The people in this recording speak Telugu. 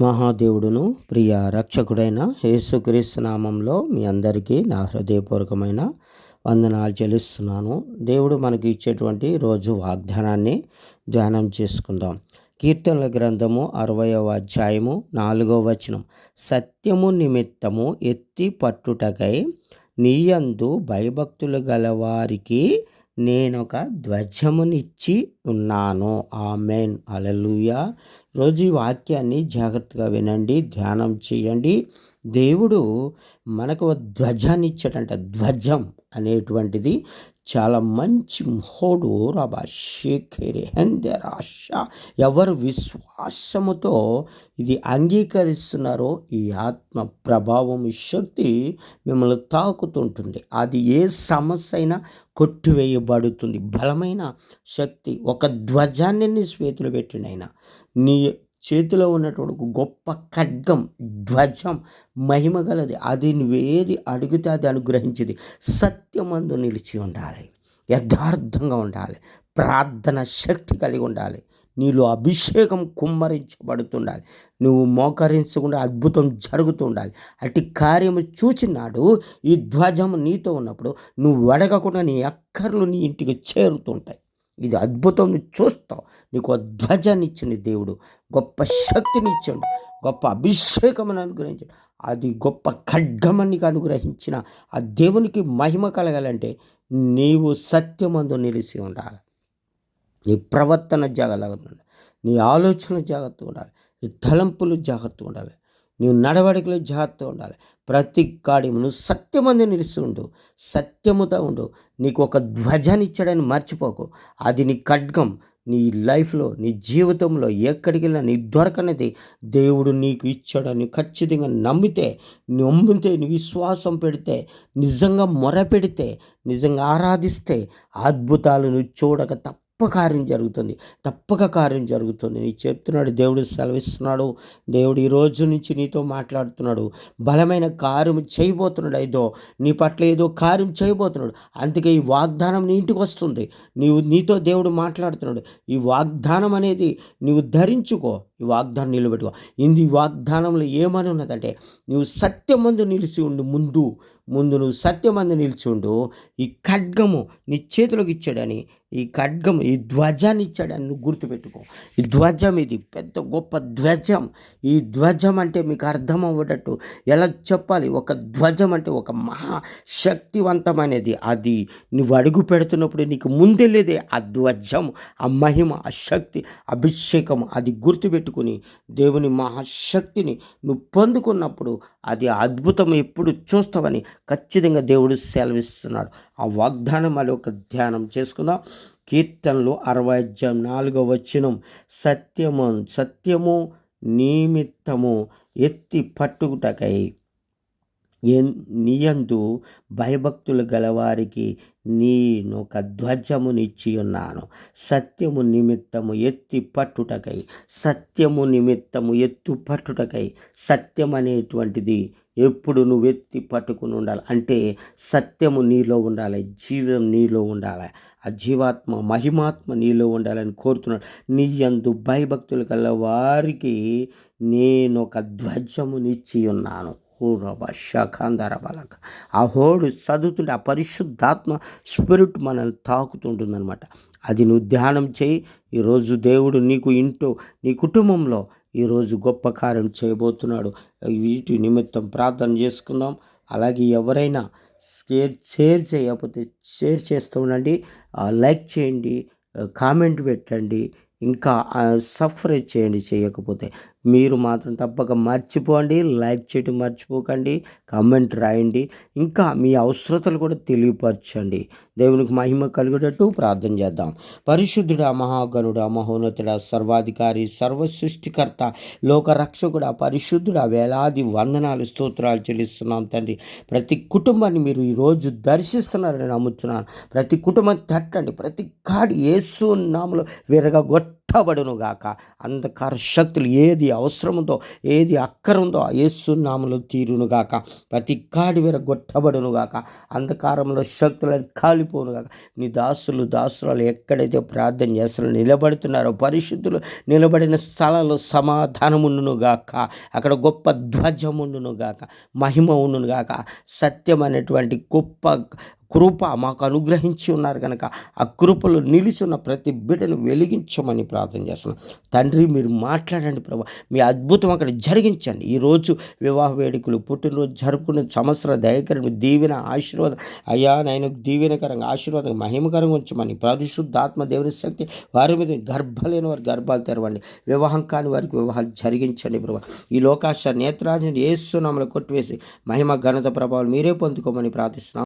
మహాదేవుడును ప్రియ రక్షకుడైన యేసుక్రీస్తు నామంలో మీ అందరికీ నా హృదయపూర్వకమైన వందనాలు చెల్లిస్తున్నాను. దేవుడు మనకు ఇచ్చేటువంటి రోజు వాగ్దానాన్ని ధ్యానం చేసుకుందాం. కీర్తనల గ్రంథము అరవయవ అధ్యాయము నాలుగవ వచనం. సత్యము నిమిత్తము ఎత్తి పట్టుటకై నీయందు భయభక్తులు గలవారికి నేనొక ధ్వజమునిచ్చి ఉన్నాను. ఆమెన్. అలలుయ రోజు ఈ వాక్యాన్ని జాగ్రత్తగా వినండి ధ్యానం చేయండి. దేవుడు మనకు ధ్వజాన్ని ఇచ్చాడంట ధ్వజం అనేటువంటిది చాలా మంచి మోడు రబా షేఖేరే ఆశ ఎవరు విశ్వాసముతో ఇది అంగీకరిస్తున్నారో ఈ ఆత్మ ప్రభావం శక్తి మిమ్మల్ని తాకుతుంటుంది. అది ఏ సమస్య అయినా కొట్టివేయబడుతుంది. బలమైన శక్తి ఒక ధ్వజాన్ని నీ స్వేతులు పెట్టినైనా. నీ చేతిలో ఉన్నటువంటి గొప్ప ఖడ్గం ధ్వజం మహిమ గలది. అది నువ్వేది అడిగితే అది అనుగ్రహించింది. సత్యమందు నిలిచి ఉండాలి. యథార్థంగా ఉండాలి. ప్రార్థన శక్తి కలిగి ఉండాలి. నీలో అభిషేకం కుమ్మరించబడుతుండాలి. నువ్వు మోకరించకుండా అద్భుతం జరుగుతూ ఉండాలి అటు కార్యము చూచినాడు ఈ ధ్వజం నీతో ఉన్నప్పుడు నువ్వు అడగకుండా నీ అక్కర్లు నీ ఇంటికి చేరుతుంటాయి. ఇది అద్భుతం. నువ్వు చూస్తావు. నీకు ధ్వజాన్ని ఇచ్చింది దేవుడు. గొప్ప శక్తిని ఇచ్చాడు. గొప్ప అభిషేకమని అనుగ్రహించాడు. అది గొప్ప ఖడ్గమని అనుగ్రహించిన ఆ దేవునికి మహిమ కలగాలంటే నీవు సత్యమందు నిలిచి ఉండాలి. నీ ప్రవర్తన జాగ్రత్తగా ఉండాలి. నీ ఆలోచన జాగ్రత్తగా ఉండాలి. నీ తలంపులు జాగ్రత్తగా ఉండాలి. నీవు నడవడికలు జాగ్రత్తగా ఉండాలి. ప్రతి కాడిమును నువ్వు సత్యమంది నిలిచి ఉండు. సత్యముతో ఉండు. నీకు ఒక ధ్వజాన్ని ఇచ్చాడని మర్చిపోకు. అది నీ ఖడ్గం. నీ లైఫ్లో నీ జీవితంలో ఎక్కడికి వెళ్ళినా నీ దొరకనేది. దేవుడు నీకు ఇచ్చాడని ఖచ్చితంగా నమ్మితే నమ్మితే నీ విశ్వాసం పెడితే నిజంగా మొర పెడితే నిజంగా ఆరాధిస్తే అద్భుతాలు నువ్వు చూడక తప్ప తప్ప కార్యం జరుగుతుంది. తప్పక కార్యం జరుగుతుంది. నీ చెప్తున్నాడు దేవుడు సెలవిస్తున్నాడు. దేవుడు ఈ రోజు నుంచి నీతో మాట్లాడుతున్నాడు. బలమైన కార్యం చేయబోతున్నాడు. ఏదో నీ పట్ల ఏదో కార్యం చేయబోతున్నాడు. అందుకే ఈ వాగ్దానం నీ ఇంటికి వస్తుంది. నీవు నీతో దేవుడు మాట్లాడుతున్నాడు. ఈ వాగ్దానం అనేది నీవు ధరించుకో. ఈ వాగ్దానం నిలబెట్టుకో. ఇది వాగ్దానంలో ఏమని ఉన్నదంటే నువ్వు సత్యమందు నిలిచి ఉండు ముందు ముందు నువ్వు సత్యమందు ఉండు ఈ ఖడ్గము నీ చేతిలోకి ఇచ్చాడని ఈ ఖడ్గం ఈ ధ్వజాన్ని ఇచ్చాడని నువ్వు గుర్తుపెట్టుకో. ఈ ధ్వజం ఇది పెద్ద గొప్ప ధ్వజం. ఈ ధ్వజం అంటే మీకు అర్థం అవ్వటట్టు ఎలా చెప్పాలి? ఒక ధ్వజం అంటే ఒక మహా శక్తివంతమైనది అది నువ్వు అడుగు పెడుతున్నప్పుడు నీకు ముందెళ్ళేదే ఆ ధ్వజం ఆ మహిమ ఆ శక్తి అభిషేకం అది గుర్తుపెట్టు పెట్టుకుని దేవుని మహాశక్తిని నువ్వు పొందుకున్నప్పుడు అది అద్భుతం ఎప్పుడు చూస్తావని ఖచ్చితంగా దేవుడు సెలవిస్తున్నాడు. ఆ వాగ్దానం మరి ఒక ధ్యానం చేసుకుందాం. కీర్తనలు అరవై అధ్యాయం నాలుగో వచ్చినం సత్యము సత్యము నిమిత్తము ఎత్తి పట్టుకుటకై నియందు భయభక్తులు గలవారికి నేను ఒక ధ్వజమునిచ్చి ఉన్నాను సత్యము నిమిత్తము ఎత్తి పట్టుటకై సత్యము నిమిత్తము ఎత్తు పట్టుటకై సత్యం అనేటువంటిది ఎప్పుడు నువ్వు ఎత్తి పట్టుకుని ఉండాలి అంటే సత్యము నీలో ఉండాలి జీవం నీలో ఉండాలి. ఆ జీవాత్మ మహిమాత్మ నీలో ఉండాలని కోరుతున్నాడు. నీ అందు భయభక్తులు కల వారికి నేను ఒక ధ్వజమునిచ్చి ఉన్నాను హోరబ ఆ హోడు చదువుతుంటే ఆ పరిశుద్ధాత్మ స్పిరిట్ మనల్ని తాకుతుంటుందన్నమాట. అది నువ్వు ధ్యానం చేయి ఈరోజు దేవుడు నీకు ఇంటూ నీ కుటుంబంలో ఈరోజు గొప్ప కార్యం చేయబోతున్నాడు. వీటి నిమిత్తం ప్రార్థన చేసుకుందాం. అలాగే ఎవరైనా షేర్ షేర్ చేయకపోతే షేర్ చేస్తూ ఉండండి. లైక్ చేయండి కామెంట్ పెట్టండి. ఇంకా సఫరేజ్ చేయండి చేయకపోతే. మీరు మాత్రం తప్పక మర్చిపోండి. లైక్ చేయటం మర్చిపోకండి. కామెంట్ రాయండి. ఇంకా మీ అవసరతలు కూడా తెలియపరచండి. దేవునికి మహిమ కలిగేటట్టు ప్రార్థన చేద్దాం. పరిశుద్ధుడా మహాగణుడ మహోన్నతుడ సర్వాధికారి సర్వ సృష్టికర్త లోకరక్షకుడ పరిశుద్ధుడ వేలాది వందనాలు స్తోత్రాలు చెల్లిస్తున్నాం తండ్రి. ప్రతి కుటుంబాన్ని మీరు ఈరోజు దర్శిస్తున్నారని నమ్ముతున్నాను. ప్రతి కుటుంబం తట్టండి. ప్రతి కాడి ఏసు నామలో విరగొట్ట కొట్టబడునుగాక. అంధకార శక్తులు ఏది అవసరముందో ఏది అక్కరుందో ఏసునామలు తీరునుగాక. ప్రతి కాడి విరగొట్టబడునుగాక అంధకారంలో శక్తులను కాలిపోనుగాక. నీ దాసులు దాసురాలు ఎక్కడైతే ప్రార్థన చేస్తున్నారో నిలబడుతున్నారో పరిశుద్ధులు నిలబడిన స్థలాల్లో సమాధానముండునుగాక. అక్కడ గొప్ప ధ్వజముండునుగాక. మహిమ ఉండునుగాక. సత్యం అనేటువంటి గొప్ప కృప మాకు అనుగ్రహించి ఉన్నారు కనుక ఆ కృపలు నిలుచున్న ప్రతి బిడ్డను వెలిగించమని ప్రార్థన చేస్తున్నాం. తండ్రి మీరు మాట్లాడండి ప్రభా. మీ అద్భుతం అక్కడ జరిగించండి. ఈరోజు వివాహ వేడుకలు పుట్టినరోజు జరుపుకున్న సంవత్సర దయకరణ దీవెన ఆశీర్వాదం అయ్యా నేను దీవెనకరంగా ఆశీర్వాదం మహిమకరంగా ఉంచమని పరిశుద్ధాత్మ దేవుని శక్తి వారి మీద గర్భలేని వారి గర్భాలు తెరవండి. వివాహం కాని వారికి వివాహాలు జరిగించండి ప్రభా. ఈ లోకాశ నేత్రాజుని ఏసునామలు కొట్టివేసి మహిమ ఘనత ప్రభావాలు మీరే పొందుకోమని ప్రార్థిస్తున్నాం.